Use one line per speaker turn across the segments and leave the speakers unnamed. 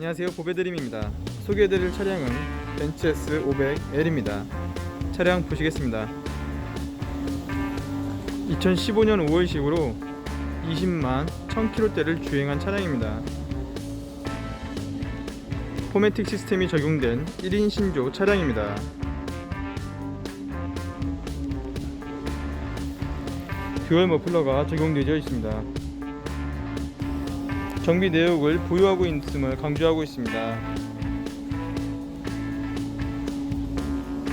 안녕하세요. 보배드림입니다. 소개해드릴 차량은 벤츠 S 500L입니다. 차량 보시겠습니다. 2015년 5월식으로 20만 1000km대를 주행한 차량입니다. 포매틱 시스템이 적용된 1인 신조 차량입니다. 듀얼 머플러가 적용되어 있습니다 정비 내역을 보유하고 있음을 강조하고 있습니다.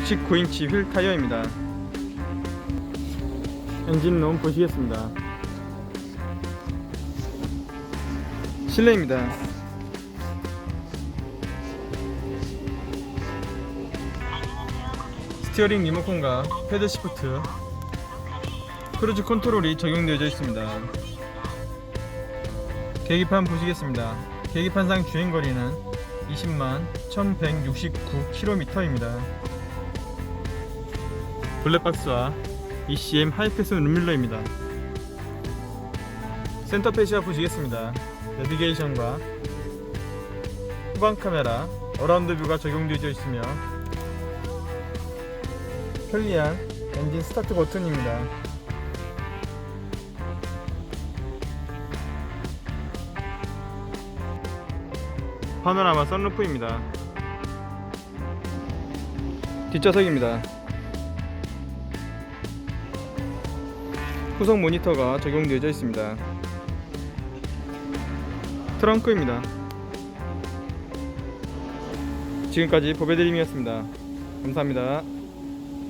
19인치 휠 타이어입니다. 엔진룸 보시겠습니다. 실내입니다. 스티어링 리모컨과 패드 시프트, 크루즈 컨트롤이 적용되어 있습니다. 계기판 보시겠습니다. 계기판상 주행거리는 20만 1169km입니다. 블랙박스와 ECM 하이패스 룸밀러입니다. 센터페시아 보시겠습니다. 내비게이션과 후방 카메라, 어라운드 뷰가 적용되어 있으며 편리한 엔진 스타트 버튼입니다. 파노라마 썬루프입니다. 뒷좌석입니다. 후속 모니터가 적용되어 있습니다. 트렁크입니다. 지금까지 보배드림이었습니다. 감사합니다.